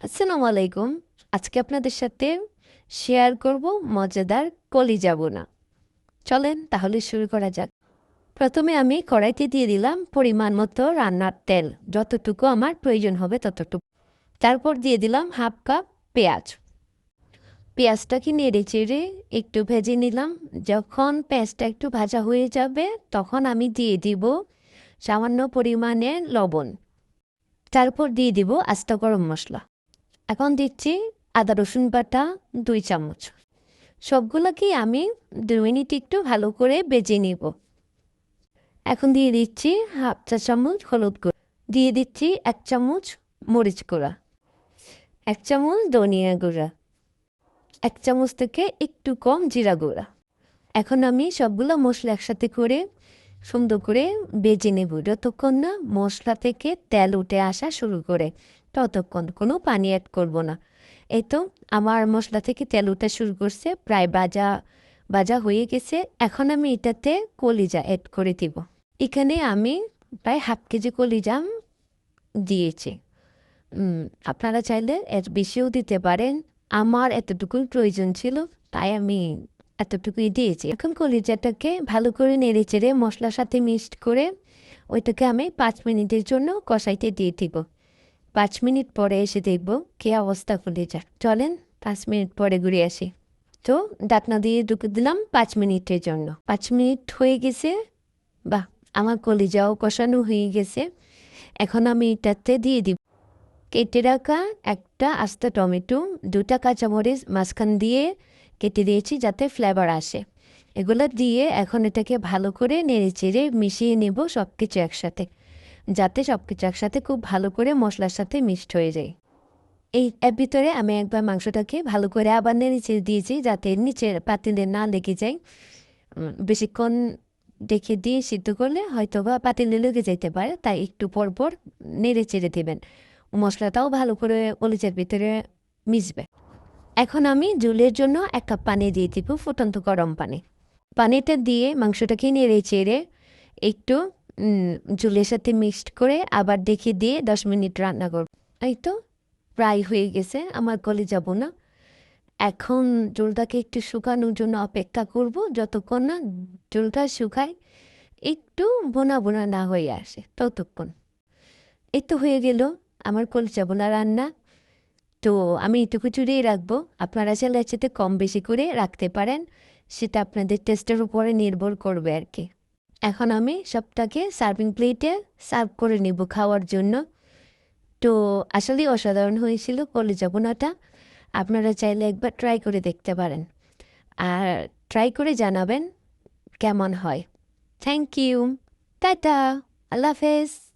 আসসালামু আলাইকুম। আজকে আপনাদের সাথে শেয়ার করব মজাদার কলিজা বোনা। চলেন তাহলে শুরু করা যাক। প্রথমে আমি কড়াইতে দিয়ে দিলাম পরিমাণ মতো রান্নার তেল। যতটুকু আমার প্রয়োজন হবে ততটুকু। তারপর দিয়ে দিলাম হাফ কাপ পেঁয়াজ। পেঁয়াজটাকে নেড়ে চেড়ে একটু ভেজে নিলাম। যখন পেঁয়াজটা একটু ভাজা হয়ে যাবে, তখন আমি দিয়ে দিব সামান্য পরিমাণে লবণ। তারপর দিয়ে দিব আস্তা গরম মশলা। এখন দিচ্ছি আদা, রসুন বাটা, দুই চামচ। সবগুলোকে আমি দু মিনিট একটু ভালো করে বেজে নিব। এখন দিয়ে দিচ্ছি হাফ চা চামচ হলুদ গুঁড়ো। দিয়ে দিচ্ছি এক চামচ মরিচ গুঁড়া। এক চামচ ধনিয়া গুঁড়া। এক চামচ থেকে একটু কম জিরা গুঁড়া। এখন আমি সবগুলো মশলা একসাথে করে সুন্দর করে বেজে নেব। যতক্ষণ না মশলা থেকে তেল উঠে আসা শুরু করে। ততক্ষণ কোনো পানি অ্যাড করব না। এই তো, আমার মশলা থেকে তেল উঠা শুরু করছে, প্রায় বাজা বাজা হয়ে গেছে। এখন আমি এটাতে কলিজা অ্যাড করে দিব। এখানে আমি প্রায় হাফ কেজি কলিজা দিয়েছি। আপনারা চাইলে এর বেশিও দিতে পারেন। আমার এতটুকুই প্রয়োজন ছিল, তাই আমি এতটুকুই দিয়েছি। এখন কলিজাটাকে ভালো করে নেড়ে চেড়ে মশলার সাথে মিক্সড করে ওইটাকে আমি পাঁচ মিনিটের জন্য কষাইতে দিয়ে দিব। পাঁচ মিনিট পরে এসে দেখব কে অবস্থা কলিজার। চলেন পাঁচ মিনিট পরে ঘুরে আসি। তো ডাকনা দিয়ে ঢুকে দিলাম পাঁচ মিনিটের জন্য। পাঁচ মিনিট হয়ে গেছে। বাহ, আমার কলিজাও কষানো হয়ে গেছে। এখন আমি এটাতে দিয়ে দিব। কেটে রাখা একটা আস্তা টমেটো, দুটা কাঁচামরিচ মাঝখান দিয়ে কেটে দিয়েছি যাতে ফ্লেভার আসে। এগুলো দিয়ে এখন এটাকে ভালো করে নেড়ে চেড়ে মিশিয়ে নেব সব কিছু একসাথে। যাতে সব কিছু একসাথে খুব ভালো করে মশলার সাথে মিক্সড হয়ে যায়। এই এর ভিতরে আমি একবার মাংসটাকে ভালো করে আবার নেড়ে চেড়ে দিয়েছি যাতে নিচের পাতিলে না লেগে যায়। বেশিক্ষণ দেখে দিয়ে সিদ্ধ করলে হয়তো বা পাতিলে লেগে যেতে পারে, তাই একটু পর পর নেড়ে চেড়ে দেবেন। মশলাটাও ভালো করে কলিজের ভিতরে মিশবে। এখন আমি জুলের জন্য এক কাপ পানি দিয়ে দিব ফুটন্ত গরম পানি। পানিটা দিয়ে মাংসটাকে নেড়ে চেড়ে একটু জুলের সাথে মিক্সড করে আবার দেখে দিয়ে দশ মিনিট রান্না করব। এই তো, প্রায় হয়ে গেছে, আমার কলে যাব না। এখন জলটাকে একটু শুকানোর জন্য অপেক্ষা করব, যতক্ষণ না জলটা শুকায়, একটু বোনা বোনা না হয়ে আসে, ততক্ষণ। এই তো হয়ে গেল আমার কলচা বোনা রান্না। তো আমি এটুকু চুড়িয়ে রাখব, আপনারা চাইলে এর সাথে কম বেশি করে রাখতে পারেন, সেটা আপনাদের টেস্টের উপরে নির্ভর করবে আর কি। এখন আমি সবটাকে সার্ভিং প্লেটে সার্ভ করে নেব খাওয়ার জন্য। তো আসলেই অসাধারণ হয়েছিল কলেজা বোনাটা। আপনারা চাইলে একবার ট্রাই করে দেখতে পারেন। আর ট্রাই করে জানাবেন কেমন হয়। Thank you tata. আল্লাহ হাফেজ।